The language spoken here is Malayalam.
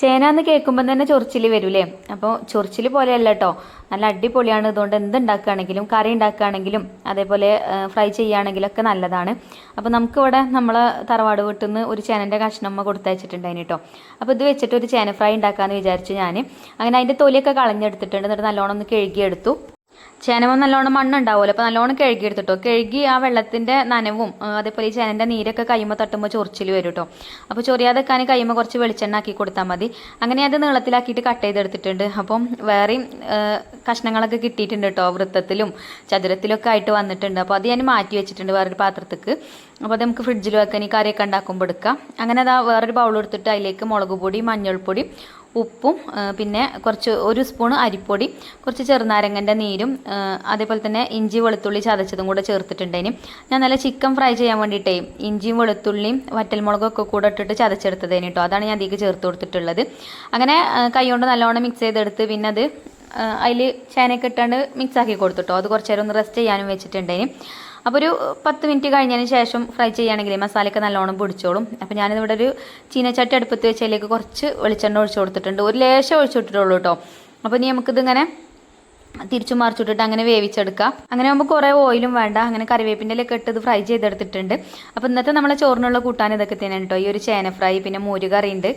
ചേന എന്ന് കേൾക്കുമ്പോൾ തന്നെ ചൊറിച്ചിൽ വരൂലേ? അപ്പോൾ ചൊറിച്ചിൽ പോലെയല്ല കേട്ടോ നല്ല അടിപൊളിയാണ്. ഇതുകൊണ്ട് എന്ത് ഉണ്ടാക്കുകയാണെങ്കിലും കറി ഉണ്ടാക്കുകയാണെങ്കിലും അതേപോലെ ഫ്രൈ ചെയ്യുകയാണെങ്കിലും ഒക്കെ നല്ലതാണ്. അപ്പോൾ നമുക്കിവിടെ നമ്മൾ തറവാട് വീട്ടിൽ നിന്ന് ഒരു ചേനന്റെ കഷ്ണമ്മ കൊടുത്തയച്ചിട്ടുണ്ടായിന് കേട്ടോ അപ്പോൾ ഇത് വെച്ചിട്ട് ഒരു ചേന ഫ്രൈ ഉണ്ടാക്കാമെന്ന് വിചാരിച്ചു ഞാൻ അങ്ങനെ അതിന്റെ തൊലിയൊക്കെ കളഞ്ഞെടുത്തിട്ടുണ്ട്. എന്നിട്ട് നല്ലോണം ഒന്ന് കഴുകിയെടുത്തു. ചേനമ നല്ലോണം മണ്ണുണ്ടാവുമല്ലോ. അപ്പോൾ നല്ലോണം കഴുകി എടുത്തിട്ടോ കഴുകി ആ വെള്ളത്തിന്റെ നനവും അതേപോലെ ഈ ചേനന്റെ നീരൊക്കെ കൈമ തട്ടുമ്പോൾ ചൊറിച്ചിൽ വരും കേട്ടോ അപ്പോൾ ചൊറിയാതെക്കാൻ കൈമ കുറച്ച് വെളിച്ചെണ്ണ ആക്കി കൊടുത്താൽ മതി. അങ്ങനെ അത് നീളത്തിലാക്കിയിട്ട് കട്ട് ചെയ്തെടുത്തിട്ടുണ്ട്. അപ്പം വേറെയും കഷ്ണങ്ങളൊക്കെ കിട്ടിയിട്ടുണ്ട് കേട്ടോ വൃത്തത്തിലും ചതുരത്തിലൊക്കെ ആയിട്ട് വന്നിട്ടുണ്ട്. അപ്പോൾ അത് ഞാൻ മാറ്റി വെച്ചിട്ടുണ്ട് വേറൊരു പാത്രത്തേക്ക്. അപ്പോൾ അത് നമുക്ക് ഫ്രിഡ്ജിൽ വെക്കാൻ ഈ കറിയൊക്കെ ഉണ്ടാക്കുമ്പോൾ എടുക്കാം. അങ്ങനെ അതാ വേറൊരു ബൗൾ എടുത്തിട്ട് അതിലേക്ക് മുളക് പൊടി മഞ്ഞൾപ്പൊടി ഉപ്പും പിന്നെ കുറച്ച് ഒരു സ്പൂൺ അരിപ്പൊടി കുറച്ച് ചെറുനാരങ്ങന്റെ നീരും അതേപോലെ തന്നെ ഇഞ്ചി വെളുത്തുള്ളി ചതച്ചതും കൂടെ ചേർത്തിട്ടുണ്ടേനും ഞാൻ നല്ല ചിക്കൻ ഫ്രൈ ചെയ്യാൻ വേണ്ടിയിട്ടേ ഇഞ്ചിയും വെളുത്തുള്ളിയും വറ്റൽമുളകൊക്കെ കൂടെ ഇട്ടിട്ട് ചതച്ചെടുത്തതേന് കേട്ടോ അതാണ് ഞാൻ അതിലേക്ക് ചേർത്ത് കൊടുത്തിട്ടുള്ളത്. അങ്ങനെ കൈകൊണ്ട് നല്ലോണം മിക്സ് ചെയ്തെടുത്ത് പിന്നെ അത് അതിൽ ചേനയൊക്കെ ഇട്ടാണ്ട് മിക്സ് ആക്കി കൊടുത്തിട്ടോ അത് കുറച്ച് നേരം ഒന്ന് റെസ്റ്റ് ചെയ്യാനും വെച്ചിട്ടുണ്ടേന് അപ്പോൾ ഒരു പത്ത് മിനിറ്റ് കഴിഞ്ഞതിന് ശേഷം ഫ്രൈ ചെയ്യുകയാണെങ്കിൽ മസാലയൊക്കെ നല്ലോണം പൊടിച്ചോളും. അപ്പോൾ ഞാനിവിടെ ഒരു ചീനച്ചട്ടി അടുപ്പത്ത് വെച്ചതിലേക്ക് കുറച്ച് വെളിച്ചെണ്ണ ഒഴിച്ചു കൊടുത്തിട്ടുണ്ട്. ഒരു ലേശം ഒഴിച്ചു കൊടുത്തിട്ടുള്ളൂ കേട്ടോ അപ്പോൾ ഇനി നമുക്കിതിങ്ങനെ തിരിച്ചു മറിച്ചിട്ടിട്ട് അങ്ങനെ വേവിച്ചെടുക്കാം. അങ്ങനെ ആകുമ്പോൾ കുറേ ഓയിലും വേണ്ട. അങ്ങനെ കറിവേപ്പിന്റെ ഒക്കെ ഇട്ട് ഇത് ഫ്രൈ ചെയ്തെടുത്തിട്ടുണ്ട്. അപ്പോൾ ഇന്നത്തെ നമ്മളെ ചോറിനുള്ള കൂട്ടാൻ ഇതൊക്കെ തന്നെയാണ് കേട്ടോ ഈ ഒരു ചേന ഫ്രൈ പിന്നെ മോര് കറി ഉണ്ട്